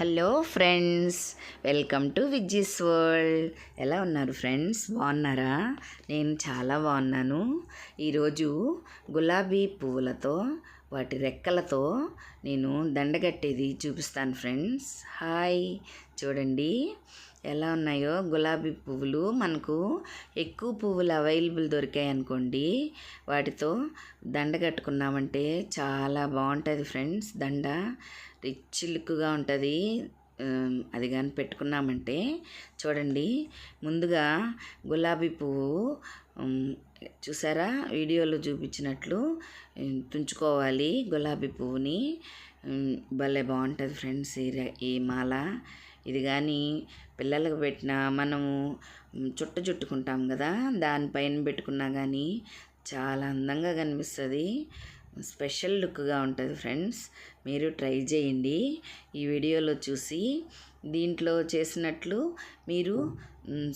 Hello friends welcome to Vijji's world. ఎలా ఉన్నారు friends? బాగున్నారా? నేను చాలా బాగున్నాను. ఈరోజు గులాబీ పువ్వులతో వాటి రెక్కలతో నేను దండగట్టేది చూపిస్తాను ఫ్రెండ్స్. హాయ్. చూడండి. ఎలా ఉన్నాయో? గులాబీ పువ్వులు మనకు ఎక్కువ పువ్వులు అవైలబుల్ దొరికాయి అనుకోండి. వాటితో దండ కట్టుకున్నామంటే చాలా బాగుంటుంది ఫ్రెండ్స్. దండ రిచ్ లుక్గా ఉంటుంది. అది కానీ పెట్టుకున్నామంటే చూడండి. ముందుగా గులాబీ పువ్వు చూసారా? వీడియోలో చూపించినట్లు తుంచుకోవాలి గులాబీ పువ్వుని. భలే బాగుంటుంది ఫ్రెండ్స్ ఈ ఈ మాల. ఇది కానీ పిల్లలకు పెట్టిన మనము చుట్ట చుట్టుకుంటాం కదా దానిపైన పెట్టుకున్నా కానీ చాలా అందంగా కనిపిస్తుంది. స్పెషల్ లుక్గా ఉంటుంది ఫ్రెండ్స్. మీరు ట్రై చేయండి. ఈ వీడియోలో చూసి దీంట్లో చేసినట్లు మీరు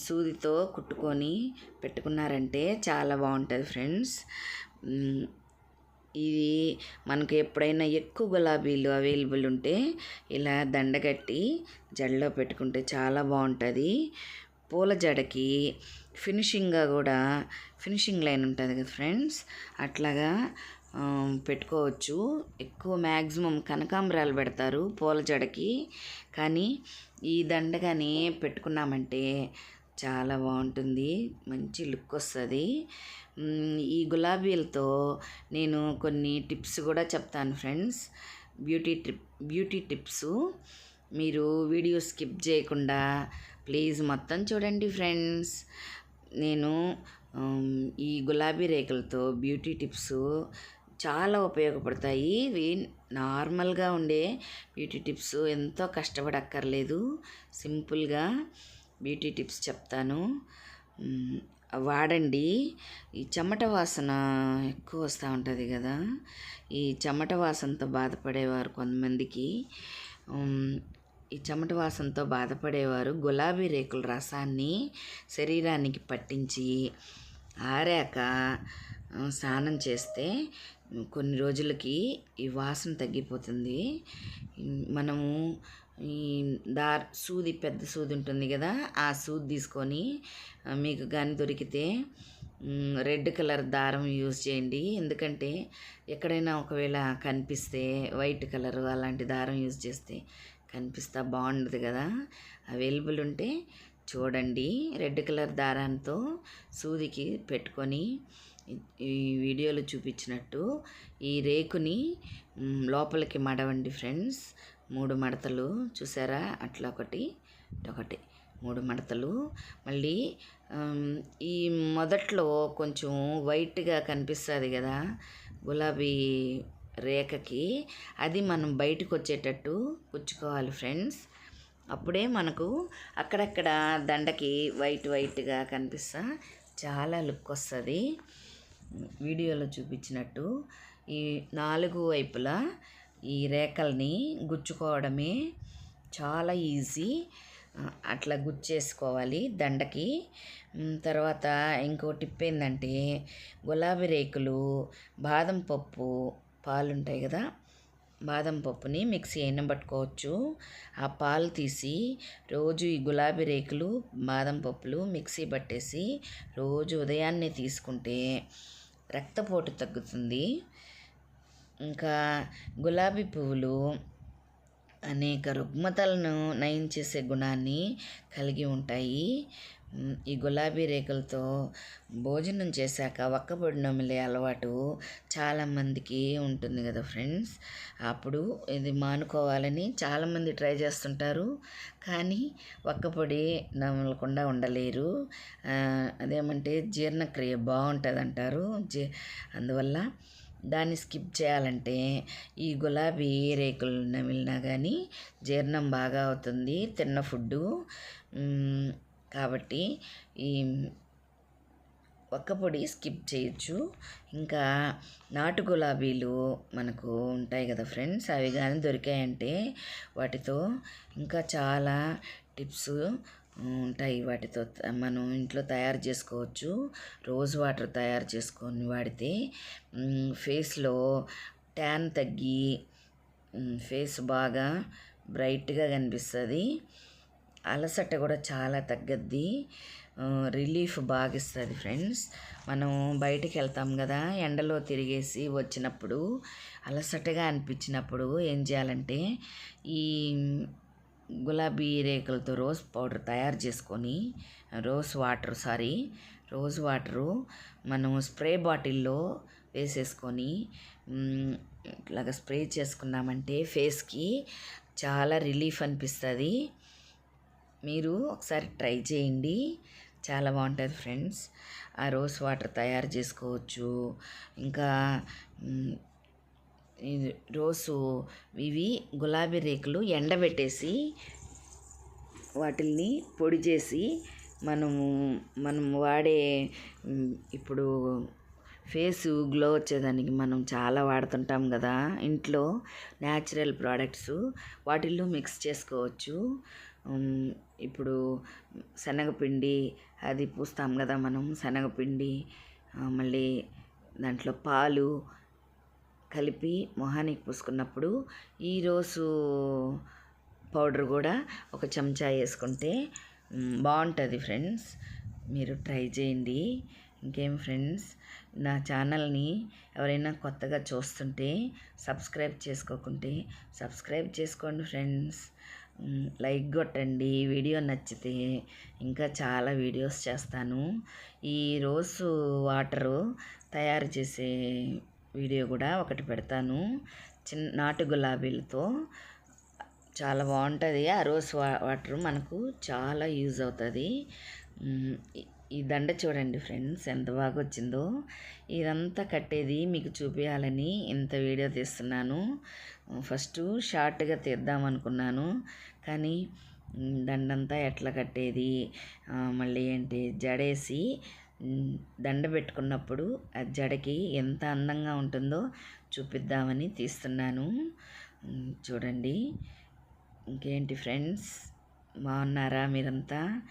సూదితో కుట్టుకొని పెట్టుకున్నారంటే చాలా బాగుంటుంది ఫ్రెండ్స్. ఇది మనకు ఎప్పుడైనా ఎక్కువ గులాబీలు అవైలబుల్ ఉంటే ఇలా దండగట్టి జడలో పెట్టుకుంటే చాలా బాగుంటుంది. పూల జడకి ఫినిషింగ్గా కూడా ఫినిషింగ్ లైన్ ఉంటుంది కదా ఫ్రెండ్స్? అట్లాగా పెట్టుకోవచ్చు. ఎక్కువ మ్యాక్సిమం కనకాంబరాలు పెడతారు పూల జడకి. కానీ ఈ దండగాని పెట్టుకున్నామంటే చాలా బాగుంటుంది. మంచి లుక్ వస్తుంది. ఈ గులాబీలతో నేను కొన్ని టిప్స్ కూడా చెప్తాను friends. Beauty tip beauty tips. మీరు వీడియో స్కిప్ చేయకుండా ప్లీజ్ మొత్తం చూడండి ఫ్రెండ్స్. నేను ఈ గులాబీ రేకులతో బ్యూటీ టిప్స్ చాలా ఉపయోగపడతాయి. ఇవి నార్మల్గా ఉండే బ్యూటీ టిప్స్. ఎంతో కష్టపడక్కర్లేదు. సింపుల్గా బ్యూటీ టిప్స్ చెప్తాను. వాడండి. ఈ చెమట వాసన ఎక్కువ వస్తూ ఉంటుంది కదా. ఈ చెమట వాసనతో బాధపడేవారు కొంతమందికి. ఈ చెమట వాసనతో బాధపడేవారు గులాబీ రేకుల రసాన్ని శరీరానికి పట్టించి ఆరాక స్నానం చేస్తే కొన్ని రోజులకి ఈ వాసన తగ్గిపోతుంది. మనము ఈ దార్ సూది పెద్ద సూది ఉంటుంది కదా ఆ సూది తీసుకొని మీకు కానీ దొరికితే రెడ్ కలర్ దారం యూజ్ చేయండి. ఎందుకంటే ఎక్కడైనా ఒకవేళ కనిపిస్తే వైట్ కలర్ అలాంటి దారం యూజ్ చేస్తే కనిపిస్తా బాగుండదు కదా. అవైలబుల్ ఉంటే చూడండి. రెడ్ కలర్ దారంతో సూదికి పెట్టుకొని ఈ- వీడియోలో చూపించినట్టు ఈ రేకుని లోపలికి మడవండి ఫ్రెండ్స్. మూడు మడతలు చూసారా? అట్లా ఒకటి ఒకటి మూడు మడతలు. మళ్ళీ ఈ మొదట్లో కొంచెం వైట్గా కనిపిస్తుంది కదా గులాబీ రేఖకి. అది మనం బయటకు వచ్చేటట్టు పుచ్చుకోవాలి ఫ్రెండ్స్. అప్పుడే మనకు అక్కడక్కడ దండకి వైట్ వైట్గా కనిపిస్తా చాలా లుక్ వస్తుంది. వీడియోలో చూపించినట్టు ఈ నాలుగు వైపులా ఈ రేఖల్ని గుచ్చుకోవడమే చాలా ఈజీ. అట్లా గుచ్చేసుకోవాలి దండకి. తర్వాత ఇంకో టిప్ ఏంటంటే గులాబీ రేకులు బాదం పప్పు పాలు ఉంటాయి కదా బాదం పప్పుని మిక్సీ అయిన పట్టుకోవచ్చు. ఆ పాలు తీసి రోజు ఈ గులాబీ రేకులు బాదం పప్పులు మిక్సీ పట్టేసి రోజు ఉదయాన్నే తీసుకుంటే రక్తపోటు తగ్గుతుంది. ఇంకా గులాబీ పువ్వులు అనేక రుగ్మతలను నయం చేసే గుణాన్ని కలిగి ఉంటాయి. ఈ గులాబీ రేకులతో భోజనం చేశాక ఒక్కపొడి మిలే అలవాటు చాలామందికి ఉంటుంది కదా ఫ్రెండ్స్. అప్పుడు ఇది మానుకోవాలని చాలామంది ట్రై చేస్తుంటారు. కానీ ఒక్కపొడి నమలకుండా ఉండలేరు. అదేమంటే జీర్ణక్రియ బాగుంటుంది అంటారు జీ అందువల్ల దాన్ని స్కిప్ చేయాలంటే ఈ గులాబీ రేకులు నమిలినా కానీ జీర్ణం బాగా అవుతుంది తిన్న ఫుడ్డు. కాబట్టి ఈ ఒక్కపొడి స్కిప్ చేయొచ్చు. ఇంకా నాటు గులాబీలు మనకు ఉంటాయి కదా ఫ్రెండ్స్ అవి కానీ దొరికాయంటే వాటితో ఇంకా చాలా టిప్స్ ఉంటాయి వాటితో మనం ఇంట్లో తయారు చేసుకోవచ్చు. రోజ్ వాటర్ తయారు చేసుకొని వాడితే ఫేస్లో ట్యాన్ తగ్గి ఫేస్ బాగా బ్రైట్గా కనిపిస్తుంది. అలసట కూడా చాలా తగ్గద్ది. రిలీఫ్ బాగా ఇస్తుంది ఫ్రెండ్స్. మనం బయటికి వెళ్తాం కదా ఎండలో తిరిగేసి వచ్చినప్పుడు అలసటగా అనిపించినప్పుడు ఏం చేయాలంటే ఈ గులాబీ రేకులతో రోజ్ పౌడర్ తయారు చేసుకొని rose water sorry rose water మనం స్ప్రే బాటిల్లో వేసేసుకొని మ్, ఇట్లాగ స్ప్రే చేసుకున్నామంటే ఫేస్కి చాలా రిలీఫ్ అనిపిస్తుంది. మీరు ఒకసారి ట్రై చేయండి. చాలా బాగుంటుంది ఫ్రెండ్స్. ఆ రోజ్ వాటర్ తయారు చేసుకోవచ్చు. ఇంకా రోజు ఇవి గులాబీ రేకులు ఎండబెట్టేసి వాటిల్ని పొడి చేసి మనము మనం వాడే ఇప్పుడు ఫేస్ గ్లో వచ్చేదానికి మనం చాలా వాడుతుంటాం కదా. ఇంట్లో న్యాచురల్ ప్రోడక్ట్స్ వాటిల్లో మిక్స్ చేసుకోవచ్చు. ఇప్పుడు శనగపిండి అది పూస్తాం కదా మనం శనగపిండి మళ్ళీ దాంట్లో పాలు కలిపి మొహానికి పూసుకున్నప్పుడు ఈరోజు పౌడర్ కూడా ఒక చెంచా వేసుకుంటే బాగుంటుంది ఫ్రెండ్స్. మీరు ట్రై చేయండి. ఇంకేం ఫ్రెండ్స్ నా ఛానల్ని ఎవరైనా కొత్తగా చూస్తుంటే సబ్స్క్రైబ్ చేసుకోకుంటే సబ్స్క్రైబ్ చేసుకోండి ఫ్రెండ్స్. లైక్ కొట్టండి. వీడియో నచ్చితే ఇంకా చాలా వీడియోస్ చేస్తాను. ఈ రోజు వాటరు తయారు చేసే వీడియో కూడా ఒకటి పెడతాను. చిన్న నాటు గులాబీలతో. చాలా బాగుంటుంది. ఆ రోజ్ వా- వాటర్ మనకు చాలా యూజ్ అవుతుంది. ఈ- దండ చూడండి ఫ్రెండ్స్ ఎంత బాగా వచ్చిందో. ఇదంతా కట్టేది మీకు చూపించాలని ఇంత వీడియో తీస్తున్నాను. ఫస్ట్ షార్ట్గా తీద్దాం అనుకున్నాను. కానీ దండంతా ఎట్లా కట్టేది? మళ్ళీ ఏంటి? జడేసి దండ పెట్టుకున్నప్పుడు ఆ జడకి ఎంత అందంగా ఉంటుందో చూపిద్దామని తీస్తున్నాను. చూడండి. ఇంకేంటి ఫ్రెండ్స్? బాగున్నారా మీరంతా?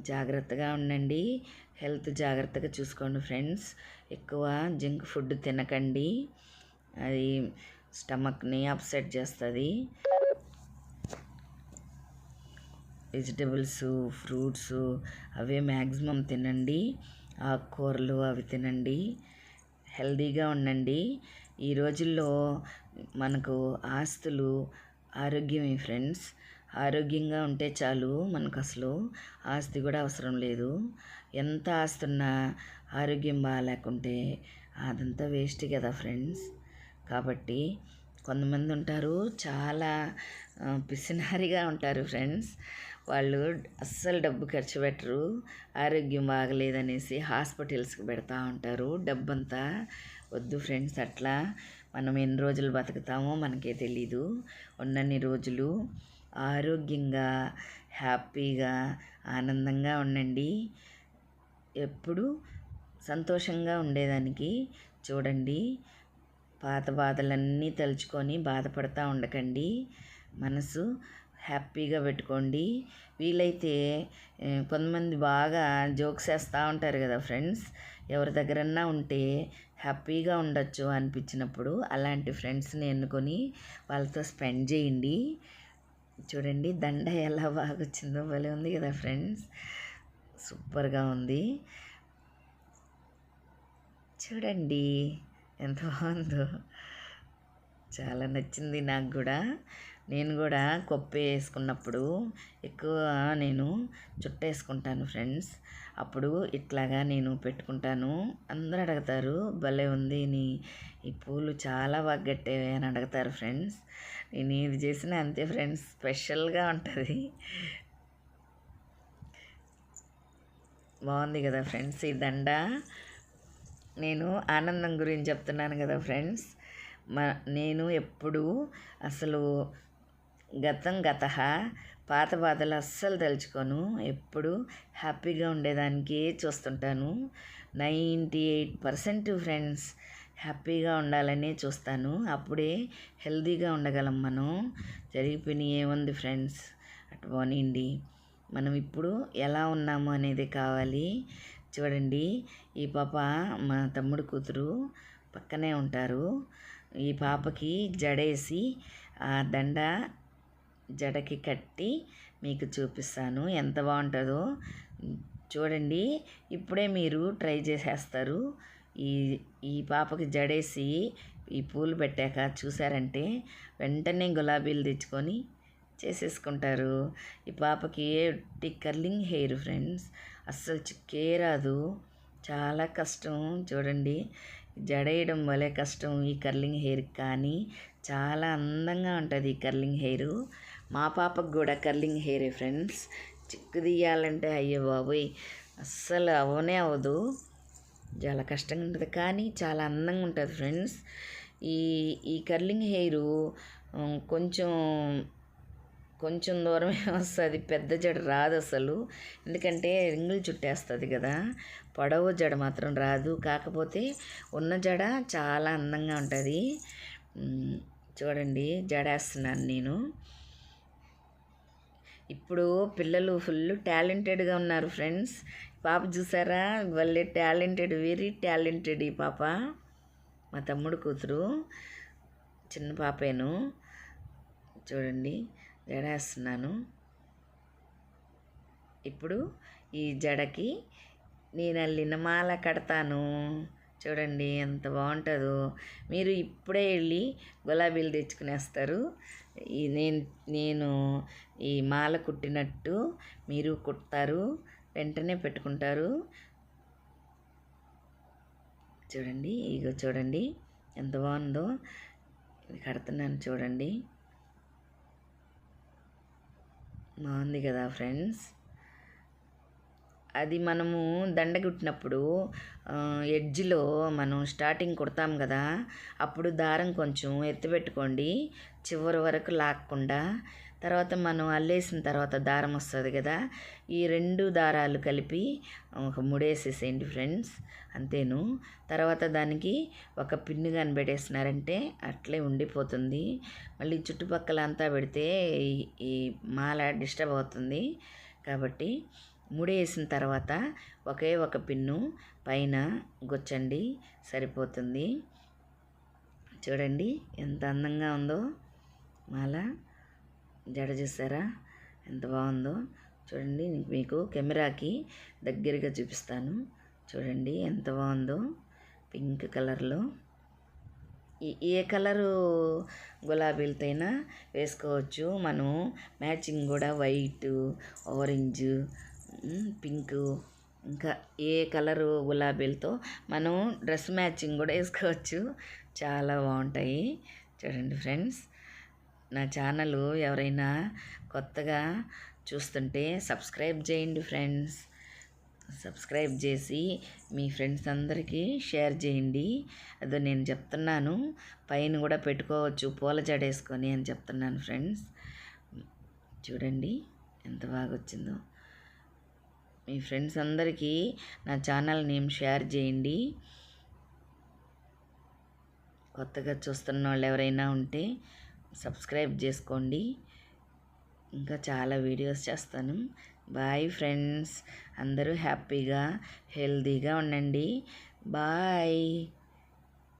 జాగ్రత్తగా ఉండండి. హెల్త్ జాగ్రత్తగా చూసుకోండి ఫ్రెండ్స్. ఎక్కువ జంక్ ఫుడ్ తినకండి. అది స్టమక్ని అప్సెట్ చేస్తుంది. వెజిటబుల్స్ ఫ్రూట్స్ అవే మ్యాక్సిమం తినండి. ఆకుకూరలు అవి తినండి. హెల్దీగా ఉండండి. ఈ రోజుల్లో మనకు ఆస్తులు ఆరోగ్యమే ఫ్రెండ్స్. ఆరోగ్యంగా ఉంటే చాలు మనకు అసలు ఆస్తి కూడా అవసరం లేదు. ఎంత ఆస్తి ఉన్నా ఆరోగ్యం బాగాలేకుంటే అదంతా వేస్ట్ కదా ఫ్రెండ్స్. కాబట్టి కొంతమంది ఉంటారు చాలా పిసినారిగా ఉంటారు ఫ్రెండ్స్. వాళ్ళు అస్సలు డబ్బు ఖర్చు పెట్టరు ఆరోగ్యం బాగలేదనేసి హాస్పిటల్స్కి పెడతా ఉంటారు. డబ్బంతా వద్దు ఫ్రెండ్స్ అట్లా. మనం ఎన్ని రోజులు బతుకుతామో మనకే తెలీదు. ఉన్నన్ని రోజులు ఆరోగ్యంగా హ్యాపీగా ఆనందంగా ఉండండి. ఎప్పుడు సంతోషంగా ఉండేదానికి చూడండి. పాత బాధలన్నీ తలుచుకొని బాధపడతా ఉండకండి. మనసు హ్యాపీగా పెట్టుకోండి. వీలైతే కొంతమంది బాగా జోక్స్ వేస్తూ ఉంటారు కదా ఫ్రెండ్స్. ఎవరి దగ్గరన్నా ఉంటే హ్యాపీగా ఉండొచ్చు అనిపించినప్పుడు అలాంటి ఫ్రెండ్స్ని ఎన్నుకొని వాళ్ళతో స్పెండ్ చేయండి. చూడండి దండ ఎలా బాగా వచ్చిందో భలే ఉంది కదా ఫ్రెండ్స్. సూపర్గా ఉంది. చూడండి ఎంత బాగుందో. చాలా నచ్చింది నాకు కూడా. నేను కూడా కొప్పి వేసుకున్నప్పుడు ఎక్కువ నేను చుట్టేసుకుంటాను ఫ్రెండ్స్. అప్పుడు ఇట్లాగా నేను పెట్టుకుంటాను. అందరూ అడుగుతారు భలే ఉంది నీ ఈ పూలు చాలా బాగా కట్టేవి అని అడుగుతారు ఫ్రెండ్స్. నేను ఇది చేసిన అంతే ఫ్రెండ్స్ స్పెషల్గా ఉంటుంది. బాగుంది కదా ఫ్రెండ్స్ ఈ దండ. నేను ఆనందం గురించి చెప్తున్నాను కదా ఫ్రెండ్స్. మా నేను ఎప్పుడు అసలు గతం గత పాత బాధలు అస్సలు తలుచుకోను. ఎప్పుడు హ్యాపీగా ఉండేదానికే చూస్తుంటాను. నైంటీ ఎయిట్ పర్సెంట్ ఫ్రెండ్స్ హ్యాపీగా ఉండాలనే చూస్తాను. అప్పుడే హెల్తీగా ఉండగలం మనం. జరిగిపోయినాయి ఏముంది ఫ్రెండ్స్? అటు పోనీయండి. మనం ఇప్పుడు ఎలా ఉన్నాము అనేది కావాలి. చూడండి. ఈ పాప మా తమ్ముడు కూతురు పక్కనే ఉంటారు. ఈ పాపకి జడేసి ఆ దండ జడకి కట్టి మీకు చూపిస్తాను. ఎంత బాగుంటుందో చూడండి. ఇప్పుడే మీరు ట్రై చేసేస్తారు. ఈ ఈ పాపకి జడేసి ఈ పూలు పెట్టాక చూసారంటే వెంటనే గులాబీలు తెచ్చుకొని చేసేసుకుంటారు. ఈ పాపకి టి కర్లింగ్ హెయిర్ ఫ్రెండ్స్ అస్సలు చిక్కే రాదు. చాలా కష్టం చూడండి. జడేయడం వలే కష్టం ఈ కర్లింగ్ హెయిర్ కానీ. చాలా అందంగా ఉంటుంది ఈ కర్లింగ్ హెయిర్. మా పాపకు కూడా కర్లింగ్ హెయిర్ ఫ్రెండ్స్. చిక్కు తీయాలంటే అయ్యో బాబోయ్. అస్సలు అవనే అవ్వదు చాలా కష్టంగా ఉంటుంది కానీ చాలా అందంగా ఉంటుంది ఫ్రెండ్స్. ఈ ఈ కర్లింగ్ హెయిర్ కొంచెం కొంచెం దూరమే వస్తుంది. పెద్ద జడ రాదు అసలు. ఎందుకంటే రింగులు చుట్టేస్తుంది కదా. పొడవు జడ మాత్రం రాదు. కాకపోతే ఉన్న జడ చాలా అందంగా ఉంటుంది. చూడండి జడేస్తున్నాను నేను. ఇప్పుడు పిల్లలు ఫుల్ టాలెంటెడ్గా ఉన్నారు ఫ్రెండ్స్ పాప చూసారా? వాళ్ళే టాలెంటెడ్ వెరీ టాలెంటెడ్ ఈ పాప. మా తమ్ముడు కూతురు చిన్న పాపేను. చూడండి జడేస్తున్నాను. ఇప్పుడు ఈ జడకి నేను అల్లిన మాల కడతాను. చూడండి ఎంత బాగుంటుందో. మీరు ఇప్పుడే వెళ్ళి గులాబీలు తెచ్చుకునేస్తారు. నేను నేను ఈ మాల కుట్టినట్టు మీరు కుడతారు వెంటనే పెట్టుకుంటారు. చూడండి ఇగో చూడండి ఎంత బాగుందో. కడుతున్నాను చూడండి. బాగుంది కదా ఫ్రెండ్స్? అది మనము దండగుట్టినప్పుడు ఎడ్జ్లో మనం స్టార్టింగ్ కుడతాం కదా అప్పుడు దారం కొంచెం ఎత్తిపెట్టుకోండి చివరి వరకు లాక్కుండా తర్వాత మనం అల్లేసిన తర్వాత దారం వస్తుంది కదా ఈ రెండు దారాలు కలిపి ఒక ముడేసేసేయండి ఫ్రెండ్స్ అంతేను. తర్వాత దానికి ఒక పిన్ను కనిపెట్టేసినారంటే అట్లే ఉండిపోతుంది. మళ్ళీ చుట్టుపక్కల అంతా పెడితే ఈ మాల డిస్టర్బ్ అవుతుంది. కాబట్టి ముడేసిన తర్వాత ఒకే ఒక పిన్ను పైన గుచ్చండి సరిపోతుంది. చూడండి ఎంత అందంగా ఉందో. మాల జడ చూసారా? ఎంత బాగుందో. చూడండి మీకు కెమెరాకి దగ్గరగా చూపిస్తాను. చూడండి ఎంత బాగుందో. పింక్ కలర్లో. ఏ కలరు గులాబీలతోనైనా వేసుకోవచ్చు. మనం మ్యాచింగ్ కూడా వైట్ ఆరెంజ్ పింకు. ఇంకా ఏ కలరు గులాబీలతో మనం డ్రెస్ మ్యాచింగ్ కూడా వేసుకోవచ్చు. చాలా బాగుంటాయి. చూడండి ఫ్రెండ్స్ నా ఛానల్ ఎవరైనా కొత్తగా చూస్తుంటే సబ్స్క్రైబ్ చేయండి ఫ్రెండ్స్. సబ్స్క్రైబ్ చేసి మీ ఫ్రెండ్స్ అందరికీ షేర్ చేయండి. అదో నేను చెప్తున్నాను పైన కూడా పెట్టుకోవచ్చు పూల జడేసుకొని అని చెప్తున్నాను ఫ్రెండ్స్. చూడండి ఎంత బాగా వచ్చిందో. మీ ఫ్రెండ్స్ అందరికీ నా ఛానల్ నేమ్ షేర్ చేయండి. కొత్తగా చూస్తున్న వాళ్ళు ఎవరైనా ఉంటే సబ్స్క్రైబ్ చేసుకోండి. ఇంకా చాలా వీడియోస్ చేస్తాను. Bye friends. అందరూ హ్యాపీగా హెల్తీగా ఉండండి. బాయ్.